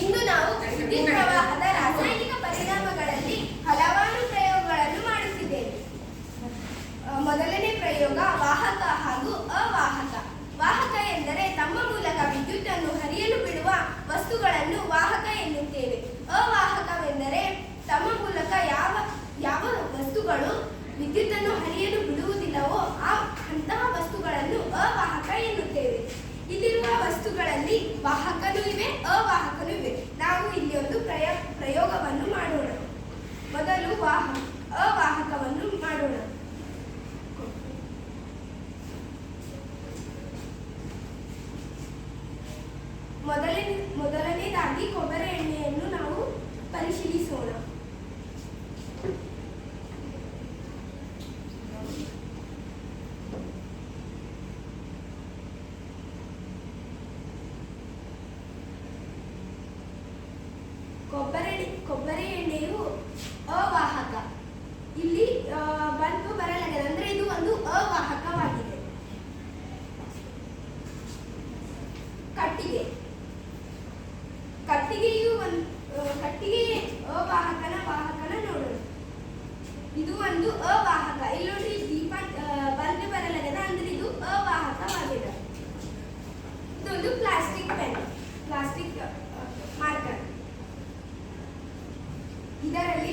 ಇಂದು ನಾವು ವಿದ್ಯುತ್ ಪ್ರವಾಹದ ರಾಸಾಯನಿಕ ಪರಿಣಾಮಗಳಲ್ಲಿ ಹಲವಾರು ಪ್ರಯೋಗಗಳನ್ನು ಮಾಡುತ್ತಿದ್ದೇವೆ. ಮೊದಲನೇ ಪ್ರಯೋಗ ವಾಹಕ ಹಾಗೂ ವಾಹಕನೂ ಇವೆ ಅವಾಹಕನೂ ಇವೆ. ನಾವು ಇಲ್ಲಿ ಒಂದು ಪ್ರಯ ಪ್ರಯೋಗವನ್ನು ಮಾಡೋಣ ಮೊದಲು ವಾಹ ಅವಾಹಕವನ್ನು ಮಾಡೋಣ ಮೊದಲನೇ ಮೊದಲನೇದಾಗಿ ಕೊಬ್ಬರಿ ಎಣ್ಣೆಯನ್ನು ನಾವು ಪರಿಶೀಲಿಸೋಣ ಕೊಬ್ಬರಿ ಕೊಬ್ಬರಿ ಎಣ್ಣೆಯು ಅವಾಹಕ ಇಲ್ಲಿ ಆ, ಬಲ್ಬ್ ಬರಲಾಗಿದೆ ಅಂದ್ರೆ ಇದು ಒಂದು ಅವಾಹಕವಾಗಿದೆ ಕಟ್ಟಿಗೆ ಕಟ್ಟಿಗೆಯು ಒಂದು ಕಟ್ಟಿಗೆ ಅವಾಹಕನ ವಾಹಕನ ನೋಡೋಣ ಇದು ಒಂದು ಅವಾಹಕ. ಇಲ್ಲಿ ನೋಡ್ರಿ ದೀಪ ಬಲ್ಬ್ ಬರಲಾಗದ. ಅಂದ್ರೆ ಇದು ಅವಾಹಕವಾಗಿದೆ. ಇದೊಂದು ಪ್ಲಾಸ್ಟಿಕ್ ಪೆನ್ ಪ್ಲಾಸ್ಟಿಕ್ ಮಾರ್ಕರ್ ಇದರಲ್ಲಿ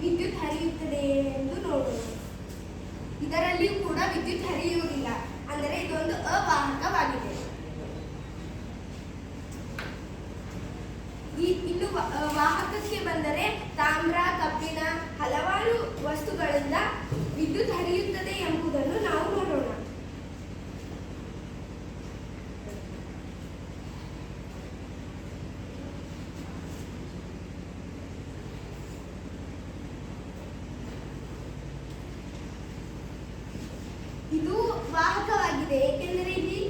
ವಿದ್ಯುತ್ ಹರಿಯುತ್ತದೆ ಎಂದು ನೋಡೋಣ. ಇದರಲ್ಲಿ ಕೂಡ ವಿದ್ಯುತ್ ಹರಿಯುವುದಿಲ್ಲ. ಅಂದರೆ ಇದೊಂದು ಅವಾಹಕವಾಗಿದೆ. ಈ ಇನ್ನು ವಾಹಕಕ್ಕೆ ಬಂದರೆ ತಾಮ್ರ, ಕಬ್ಬಿಣ ಹಲವಾರು ವಸ್ತುಗಳಿಂದ ವಿದ್ಯುತ್ ಹರಿಯುತ್ತದೆ ಎಂಬುದನ್ನು ನಾವು ನೋಡೋಣ. ಇದು ವಾಹಕವಾಗಿದೆ, ಏಕೆಂದರೆ ಇಲ್ಲಿ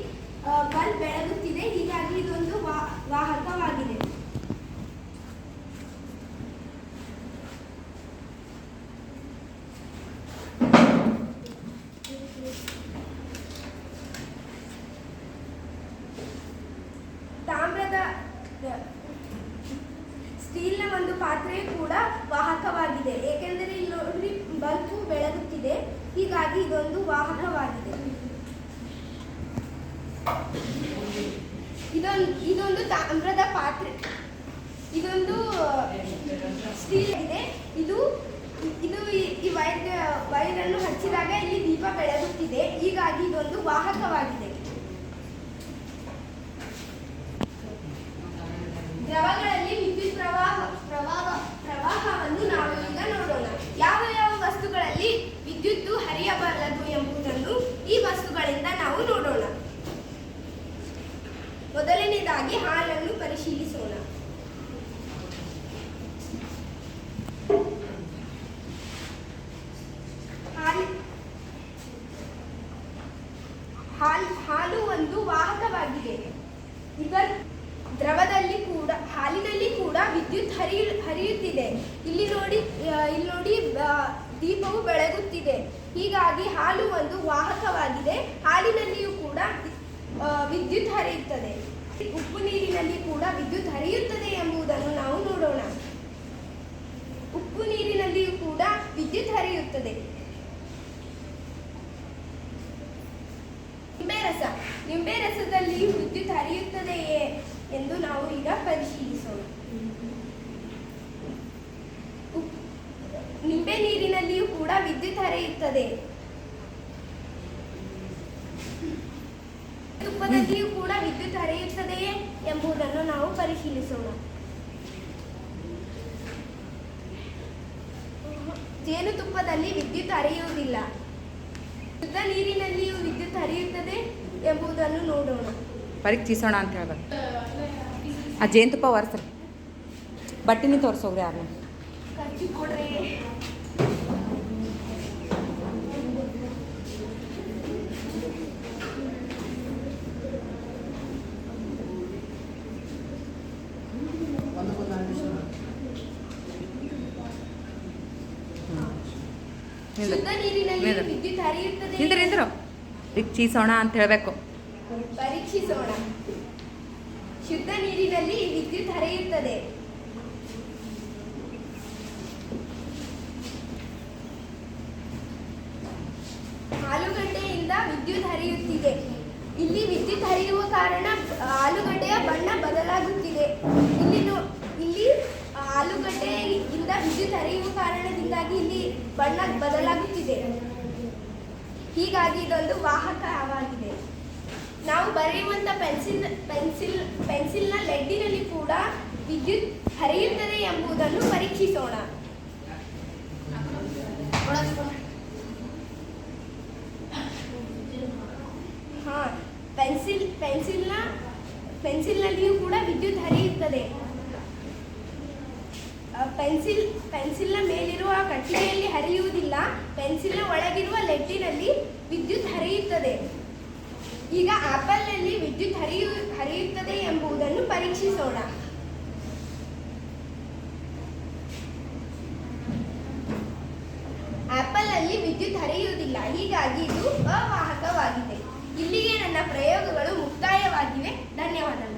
ಬಲ್ಬ್ ಬೆಳಗುತ್ತಿದೆ, ಹೀಗಾಗಿ ಇದೊಂದು ವಾಹಕವಾಗಿದೆ ತಾಮ್ರದ ಸ್ಟೀಲ್ನ ಒಂದು ಪಾತ್ರೆಯು ಕೂಡ ವಾಹಕವಾಗಿದೆ. ಏಕೆಂದರೆ ಇಲ್ಲಿ ನೋಡ್ರಿ ಬಲ್ಬು ಬೆಳಗುತ್ತಿದೆ. ಹೀಗಾಗಿ ಇದೊಂದು ವಾಹಕವಾಗಿದೆ. ಇದೊಂದು ಇದೊಂದು ತಾಮ್ರದ ಪಾತ್ರೆ. ಇದೊಂದು ಸ್ಟೀಲ್ ಇದೆ, ಇದು ಇದು ಈ ವೈರ್, ವೈರನ್ನು ಹಚ್ಚಿದಾಗ ಇಲ್ಲಿ ದೀಪ ಬೆಳಗುತ್ತಿದೆ. ಹೀಗಾಗಿ ಇದೊಂದು ವಾಹಕವಾಗಿದೆ. ವಿದ್ಯುತ್ತು ಹರಿಯಬಲ್ಲದು ಎಂಬುದನ್ನು ಈ ವಸ್ತುಗಳಿಂದ ನಾವು ನೋಡೋಣ. ಮೊದಲನೇದಾಗಿ ಹಾಲನ್ನು ಪರಿಶೀಲಿಸೋಣ. ಹಾಲು, ಹಾಲ್ ಒಂದು ವಾಹಕವಾಗಿದೆ. ದ್ರವದಲ್ಲಿ ಕೂಡ, ಹಾಲಿನಲ್ಲಿ ಕೂಡ ವಿದ್ಯುತ್ ಹರಿಯು, ಹರಿಯುತ್ತಿದೆ. ಇಲ್ಲಿ ನೋಡಿ ಇಲ್ಲಿ ನೋಡಿ ದೀಪವು ಬೆಳಗುತ್ತಿದೆ. ಹೀಗಾಗಿ ಹಾಲು ಒಂದು ವಾಹಕವಾಗಿದೆ. ಹಾಲಿನಲ್ಲಿಯೂ ಕೂಡ ವಿದ್ಯುತ್ ಹರಿಯುತ್ತದೆ. ಉಪ್ಪು ನೀರಿನಲ್ಲಿ ಕೂಡ ವಿದ್ಯುತ್ ಹರಿಯುತ್ತದೆ ಎಂಬುದನ್ನು ನಾವು ನೋಡೋಣ. ಉಪ್ಪು ನೀರಿನಲ್ಲಿಯೂ ಕೂಡ ವಿದ್ಯುತ್ ಹರಿಯುತ್ತದೆ. ನಿಂಬೆ ರಸ. ನಿಂಬೆ ರಸದಲ್ಲಿಯೂ ವಿದ್ಯುತ್ ಹರಿಯುತ್ತದೆಯೇ ಎಂದು ನಾವು ಈಗ ಪರಿಶೀಲಿಸೋಣ ಉಪ್- ನಿಂಬೆ ನೀರಿನಲ್ಲಿಯೂ ಕೂಡ ವಿದ್ಯುತ್ ಹರಿಯುತ್ತದೆ ತುಪ್ಪದಲ್ಲಿಯೂ ಕೂಡ ವಿದ್ಯುತ್ ಹರಿಯುತ್ತದೆಯೇ ಎಂಬುದನ್ನು ನಾವು ಪರಿಶೀಲಿಸೋಣ. ಜೇನುತುಪ್ಪದಲ್ಲಿ ವಿದ್ಯುತ್ ಹರಿಯುವುದಿಲ್ಲ. ಶುದ್ಧ ನೀರಿನಲ್ಲಿಯೂ ವಿದ್ಯುತ್ ಹರಿಯುತ್ತದೆ ಎಂಬುದನ್ನು ನೋಡೋಣ. ಪರೀಕ್ಷಿಸೋಣ ಅಂತ ಹೇಳ್ಬೇಕು. ಆ ಜೇನುತುಪ್ಪ ಒರೆಸ್ರಿ. ಬಟ್ಟೆನೇ ತೋರಿಸೋಗ್ರಿ ಯಾರನ್ನ ಖರ್ಚು ಕೊಡ್ರಿ ಶುದ್ಧ ನೀರಿನಲ್ಲಿ ನಿಂದ್ರು. ವಿದ್ಯುತ್ ಹರಿಯುತ್ತದೆ. ನಿಂದ್ರು ಅಂತ ಹೇಳಬೇಕು. ಪರೀಕ್ಷಿಸೋಣ. ಶುದ್ಧ ನೀರಿನಲ್ಲಿ ವಿದ್ಯುತ್ ಹರಿಯುತ್ತದೆ. ಆಲೂಗಡ್ಡೆಯಿಂದ ವಿದ್ಯುತ್ ಹರಿಯುತ್ತಿದೆ. ಇಲ್ಲಿ ವಿದ್ಯುತ್ ಹರಿಯುವ ಕಾರಣ ಆಲೂಗಡ್ಡೆಯ ಬಣ್ಣ ಬದಲಾಗುತ್ತಿದೆ. ಇಲ್ಲಿ ಇಲ್ಲಿ ಆಲೂಗಡ್ಡೆಯಿಂದ ವಿದ್ಯುತ್ ಹರಿಯುವ ಕಾರಣದಿಂದಾಗಿ ಇಲ್ಲಿ ಬಣ್ಣ ಬದಲಾಗುತ್ತಿದೆ. ಹೀಗಾಗಿ ಇದೊಂದು ವಾಹಕವಾಗಿದೆ ನಾವು ಬರೆಯುವಂಥ ಪೆನ್ಸಿಲ್ ಪೆನ್ಸಿಲ್, ಪೆನ್ಸಿಲ್ನ ಲೆಡ್ಡಿನಲ್ಲಿ ಕೂಡ ವಿದ್ಯುತ್ ಹರಿಯುತ್ತದೆ ಎಂಬುದನ್ನು ಪರೀಕ್ಷಿಸೋಣ. ಹಾ, ಪೆನ್ಸಿಲ್, ಪೆನ್ಸಿಲ್ನ, ಪೆನ್ಸಿಲ್ನಲ್ಲಿಯೂ ಕೂಡ ವಿದ್ಯುತ್ ಹರಿಯುತ್ತದೆ. ಪೆನ್ಸಿಲ್, ಪೆನ್ಸಿಲ್ನ ಮೇಲಿರುವ ಕಟ್ಟಿಗೆಯಲ್ಲಿ ಪೆನ್ಸಿಲ್ ಪೆನ್ಸಿಲ್ನ ಒಳಗಿರುವ ಲೆಡ್ಡಿನಲ್ಲಿ ವಿದ್ಯುತ್ ಹರಿಯುತ್ತದೆ. ಈಗ ಆಪಲ್ನಲ್ಲಿ ವಿದ್ಯುತ್ ಹರಿಯು, ಹರಿಯುತ್ತದೆ ಎಂಬುದನ್ನು ಪರೀಕ್ಷಿಸೋಣ. ಆಪಲ್ನಲ್ಲಿ ವಿದ್ಯುತ್ ಹರಿಯುವುದಿಲ್ಲ, ಹೀಗಾಗಿ ಇದು ಅವಾಹಕವಾಗಿದೆ. ಇಲ್ಲಿಗೆ ನನ್ನ ಪ್ರಯೋಗಗಳು ಮುಕ್ತಾಯವಾಗಿವೆ. ಧನ್ಯವಾದಗಳು.